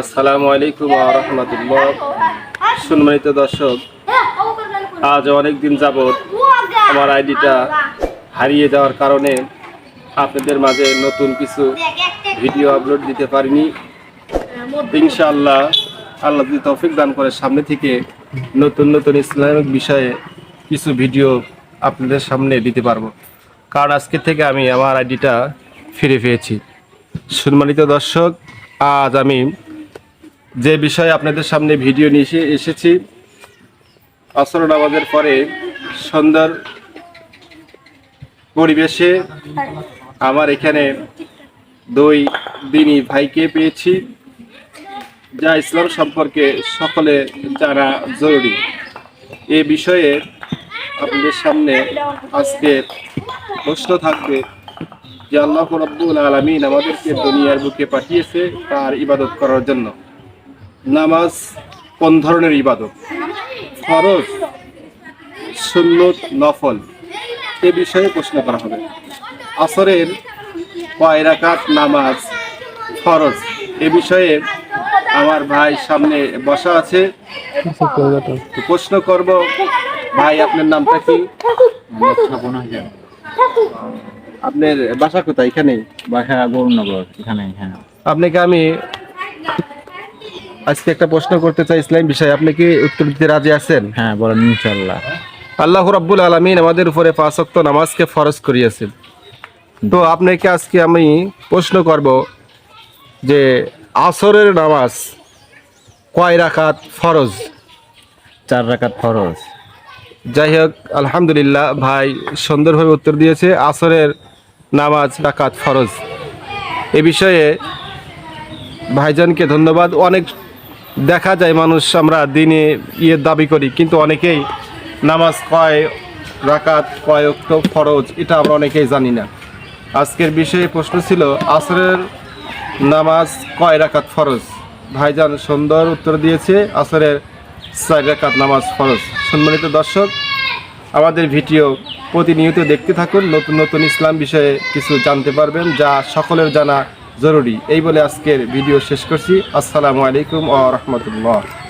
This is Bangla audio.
আসসালামু আলাইকুম রহমতুল্লাহ। সম্মানিত দর্শক, আজ অনেক দিন যাবৎ আমার আইডিটা হারিয়ে যাওয়ার কারণে আপনাদের মাঝে নতুন কিছু ভিডিও আপলোড দিতে পারিনি। ইনশাআল্লাহ, আল্লাহ যদি তৌফিক দান করে সামনে থেকে নতুন নতুন ইসলামিক বিষয়ে কিছু ভিডিও আপনাদের সামনে দিতে পারব। কারণ আজকে থেকে আমি আমার আইডিটা ফিরে পেয়েছি। সম্মানিত দর্শক, আজ আমি যে বিষয়ে আপনাদের সামনে ভিডিও নিয়ে এসেছি আসর নামাজের পরে সুন্দর পরিবেশে আমার এখানে দুই দিনই ভাইকে পেয়েছি, যা ইসলাম সম্পর্কে সকলে জানা জরুরি। এ বিষয়ে আপনাদের সামনে আজকে প্রশ্ন থাকবে যে আল্লাহ রব্বুল আলমিন আমাদেরকে দুনিয়ার বুকে পাঠিয়েছে তার ইবাদত করার জন্য। নামাজ কোন ধরনের ইবাদত? ফরজ সুন্নত নফল? এ বিষয়ে প্রশ্ন করা হবে। আসরের কয়রাকাত নামাজ ফরজ? এ বিষয়ে আমার ভাই সামনে বসা আছে। প্রশ্ন করব ভাই আপনার নামটা কি? আপনার বাসা কোথায়? এখানেই? বাসা গৌরনগর এখানে হ্যাঁ। আপনাকে আমি আজকে একটা প্রশ্ন করতে চাই ইসলাম বিষয়ে। আপনি কি উত্তর দিতে রাজি আছেন? হ্যাঁ বলেন ইনশাল্লাহ আল্লাহ রাব্বুল আলমিন আমাদের উপরে পাঁচ ওয়াক্ত নামাজকে ফরজ করিয়েছেন। তো আপনাকে আজকে আমি প্রশ্ন করব যে আসরের নামাজ কয় রাকাত ফরজ? চার রাকাত ফরজ। যাই হোক আলহামদুলিল্লাহ ভাই সুন্দরভাবে উত্তর দিয়েছে আসরের নামাজ রাকাত ফরজ। এ বিষয়ে ভাইজানকে ধন্যবাদ। অনেক দেখা যায় মানুষ আমরা দিনে ইয়ে দাবি করি, কিন্তু অনেকেই নামাজ কয়, রাকাত কয় ফরজ, এটা আমরা অনেকেই জানি না। আজকের বিষয়ে প্রশ্ন ছিল, আসরের নামাজ কয় রাকাত ফরজ? ভাইজান সুন্দর উত্তর দিয়েছে, আসরের চার রাকাত নামাজ ফরজ। সম্মানিত দর্শক, আমাদের ভিডিও প্রতিনিয়ত দেখতে থাকুন, নতুন নতুন ইসলাম বিষয়ে কিছু জানতে পারবেন, যা সকলের জানা জরুরি। এই বলে আজকের ভিডিও শেষ করছি। আসসালামু আলাইকুম ও রহমতুল্লাহ।